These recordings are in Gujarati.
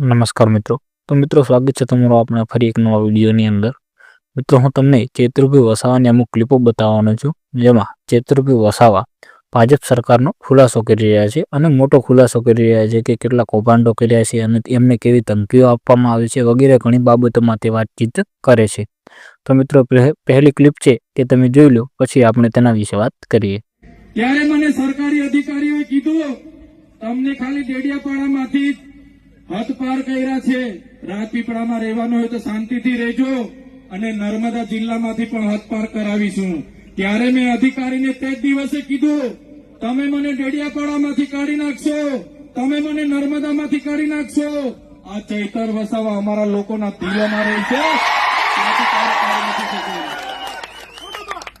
નમસ્કાર મિત્રો. તો મિત્રો સ્વાગત છે તમારો આપણા ફરી એક નવા વિડીયોની અંદર. મિત્રો, હું તમને ચેતુરભાઈ વસાવાની અમુક ક્લિપો બતાવવાનો છું. જેમાં ચેતુરભાઈ વસાવા ભાજપ સરકારનો ખુલાસો કરી રહ્યા છે અને મોટો ખુલાસો કરી રહ્યા છે કે કેટલા કૌભાંડો કર્યા છે અને એમને કેવી ધમકીઓ આપવામાં આવી છે વગેરે ઘણી બાબતોમાં તે વાતચીત કરે છે. તો મિત્રો, પહે- પહેલી ક્લિપ છે તે તમે જોઈ લો, પછી આપણે તેના વિશે વાત કરીએ. ત્યારે મને સરકારી અધિકારીઓએ કીધું, તમને ખાલી ડેડિયાપાડામાંથી હદ પાર કર્યા છે. રાજપીપળામાં રહેવાનું હોય તો શાંતિથી રહેજો અને નર્મદા જિલ્લામાંથી પણ હદ પાર કરાવીશું. ત્યારે મેં અધિકારીને તે દિવસે કીધું, તમે મને ડેડિયાપાડામાંથી કાઢી નાખશો. તમે મને નર્મદામાંથી કાઢી નાખશો. આ ચૈતર વસાવા અમારા લોકોના દિલોમાં રહે છે.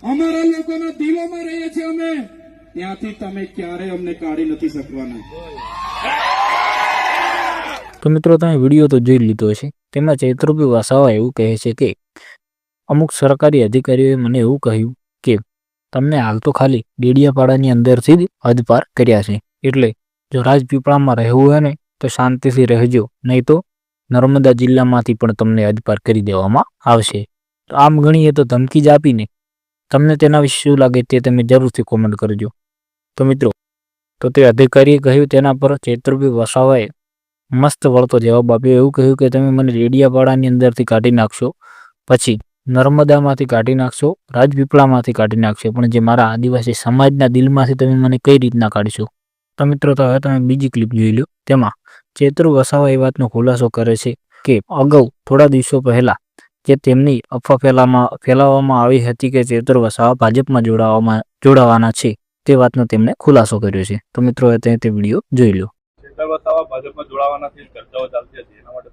અમારા લોકોના દિલોમાં રહીએ છીએ અમે. ત્યાંથી તમે ક્યારે અમને કાઢી નથી શકવાના. તો મિત્રો તમે વીડિયો તો જોઈ લીધો છે તેમાં ચૈત્રભાઈ વાસાવા એવું કહે છે કે, અમુક સરકારી અધિકારીઓએ મને એવું કહ્યું કે, તમને હાલ તો ખાલી ડેડિયાપાડાની અંદરથી જ હદપાર કર્યા છે. એટલે જો રાજપીપળામાં રહેવું હોય ને, તો શાંતિથી રહેજો. નહીં તો નર્મદા જિલ્લામાંથી પણ તમને હદપાર કરી દેવામાં આવશે. તો આમ ગણીએ તો ધમકી જ આપીને તમને તેના વિશે શું લાગે તે તમે જરૂરથી કોમેન્ટ કરજો. તો મિત્રો, તો તે અધિકારીએ કહ્યું તેના પર ચૈત્રભાઈ વસાવાએ મસ્ત વળતો જવાબ આપ્યો. એવું કહ્યું કે તમે મને રેડિયાપાડાની અંદરથી કાઢી નાખશો, પછી નર્મદામાંથી કાઢી નાખશો, રાજપીપળામાંથી કાઢી નાખશો, પણ જે મારા આદિવાસી સમાજના દિલમાંથી તમે મને કઈ રીતના કાઢશો? તો મિત્રો, તો હવે તમે બીજી ક્લિપ જોઈ લો. તેમાં ચેતર વસાવા એ વાતનો ખુલાસો કરે છે કે અગાઉ થોડા દિવસો પહેલા જે તેમની અફવા ફેલામાં, ફેલાવવામાં આવી હતી કે ચેતર વસાવા ભાજપમાં જોડાવામાં, જોડાવાના છે, તે વાતનો તેમણે ખુલાસો કર્યો છે. તો મિત્રો તે વીડિયો જોઈ લો. ચેતર બતાવવા ભાજપમાં જોડાવાનાથી ચર્ચાઓ ચાલતી હતી. એના માટે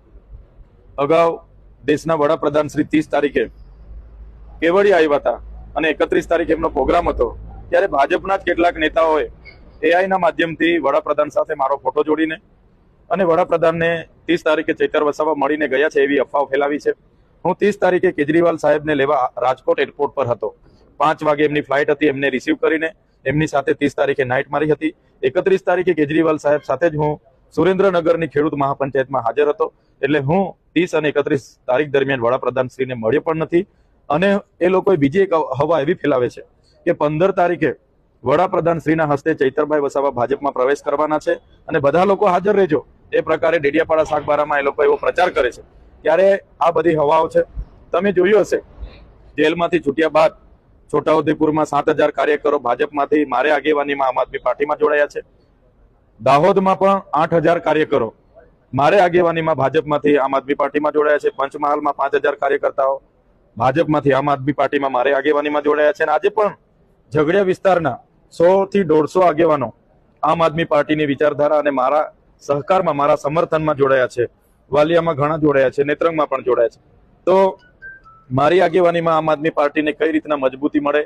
અગાઉ દેશના વડાપ્રધાન શ્રી ત્રીસ તારીખે કેવડિયા આવ્યા હતા અને એકત્રીસ તારીખે એમનો પ્રોગ્રામ હતો. ત્યારે ભાજપના જ કેટલાક નેતાઓએ એઆઈના માધ્યમથી વડાપ્રધાન સાથે મારો ફોટો જોડીને અને વડાપ્રધાનને ત્રીસ તારીખે ચૈતર વસાવા મળીને ગયા છે એવી અફવાઓ ફેલાવી છે. હું ત્રીસ તારીખે કેજરીવાલ સાહેબને લેવા રાજકોટ એરપોર્ટ પર હતો. પાંચ વાગે એમની ફ્લાઇટ હતી, એમને રિસીવ કરીને એમની સાથે ત્રીસ તારીખે નાઇટ મારી હતી. એકત્રીસ તારીખે કેજરીવાલ સાહેબ સાથે જ હું સુરેન્દ્રનગરની ખેડૂત મહાપંચાયતમાં હાજર હતો. એટલે હું ત્રીસ અને એકત્રીસ તારીખ દરમિયાન વડાપ્રધાન શ્રીને મળ્યો પણ નથી. અને એ લોકોએ બીજી એક હવા એવી ફેલાવે છે કે પંદર તારીખે વડાપ્રધાન શ્રીના હસ્તે ચૈતરભાઈ વસાવા ભાજપમાં પ્રવેશ કરવાના છે અને બધા લોકો હાજર રહેજો. એ પ્રકારે ડેડિયાપાડા શાકબારામાં એ લોકો એવો પ્રચાર કરે છે. ત્યારે આ બધી હવાઓ છે. તમે જોયું હશે. જેલમાંથી છૂટ્યા બાદ છોટાઉદેપુરમાં સાત હજાર કાર્યકરો ભાજપમાંથી મારે આગેવાનીમાં આમ આદમી પાર્ટીમાં જોડાયા છે. દાહોદમાં પણ આઠ હજાર કાર્યકરો મારે આગેવાનીમાં ભાજપમાંથી આમ આદમી પાર્ટીમાં જોડાયા છે. પંચમહાલમાં પાંચ હજાર કાર્યકર્તાઓ ભાજપમાંથી આમ આદમી પાર્ટીમાં મારે આગેવાનીમાં જોડાયા છે. અને આજે પણ ઝઘડિયા વિસ્તારના સો થી દોઢસો આગેવાનો આમ આદમી પાર્ટીની વિચારધારા અને મારા સહકારમાં, મારા સમર્થનમાં જોડાયા છે. વાલિયામાં ઘણા જોડાયા છે. નેત્રંગમાં પણ જોડાયા છે. તો મારી આગેવાનીમાં આમ આદમી પાર્ટીને કઈ રીતના મજબૂતી મળે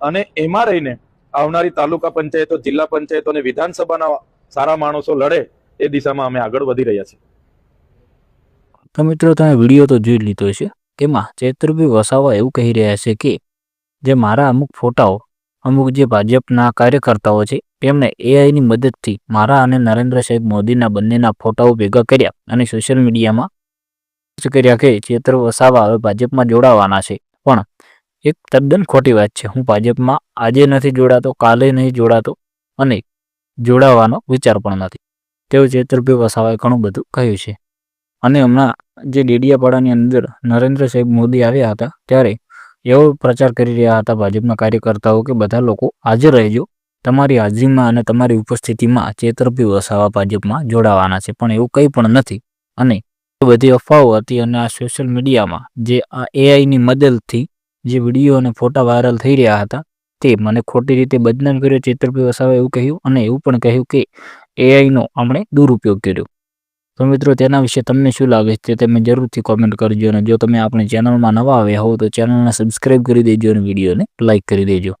અને એમાં રહીને આવનારી તાલુકા પંચાયતો, જિલ્લા પંચાયતો અને વિધાનસભાના સારા માણસો લડે એ દિશામાં અમે આગળ વધી રહ્યા છીએ. તો મિત્રો, તમે વીડિયો તો જોઈ લીધો છે તેમાં ચૈત્રભી વસાવા એવું કહી રહ્યા છે કે, જે મારા અમુક ફોટાઓ, અમુક જે ભાજપના કાર્યકર્તાઓ છે તેમણે એઆઈની મદદથી મારા અને નરેન્દ્ર સાહેબ મોદીના બંનેના ફોટાઓ ભેગા કર્યા અને સોશિયલ મીડિયામાં કર્યા કે ચેતર વસાવા હવે ભાજપમાં જોડાવાના છે. પણ એક તદ્દન ખોટી વાત છે. હું ભાજપમાં આજે નથી જોડાતો, કાલે નહીં જોડાતો અને જોડાવાનો વિચાર પણ નથી. તેઓ ચેતરભાઈ વસાવાએ ઘણું બધું કહ્યું છે. અને હમણાં જે ડેડિયાપાડાની અંદર નરેન્દ્ર સાહેબ મોદી આવ્યા હતા, ત્યારે એવો પ્રચાર કરી રહ્યા હતા ભાજપના કાર્યકર્તાઓ કે બધા લોકો હાજર રહેજો. તમારી હાજરીમાં અને તમારી ઉપસ્થિતિમાં ચેતરભાઈ વસાવા ભાજપમાં જોડાવાના છે. પણ એવું કંઈ પણ નથી. અને બધી અફવાઓ હતી અને આ સોશિયલ મીડિયામાં જે આ એઆઈની મદદથી જે વીડિયો અને ફોટા વાયરલ થઈ રહ્યા હતા, તે મને ખોટી રીતે બદનામ કર્યો ચેતરભાઈ વસાવાએ એવું કહ્યું અને એવું પણ કહ્યું કે એઆઈનો આપણે દુરુપયોગ કર્યો. તો મિત્રો, તેના વિશે તમને શું લાગે છે તે તમે જરૂરથી કોમેન્ટ કરજો અને જો તમે આપણી ચેનલમાં નવા આવ્યા હો તો ચેનલને સબસ્ક્રાઈબ કરી દેજો અને વિડીયોને લાઇક કરી દેજો.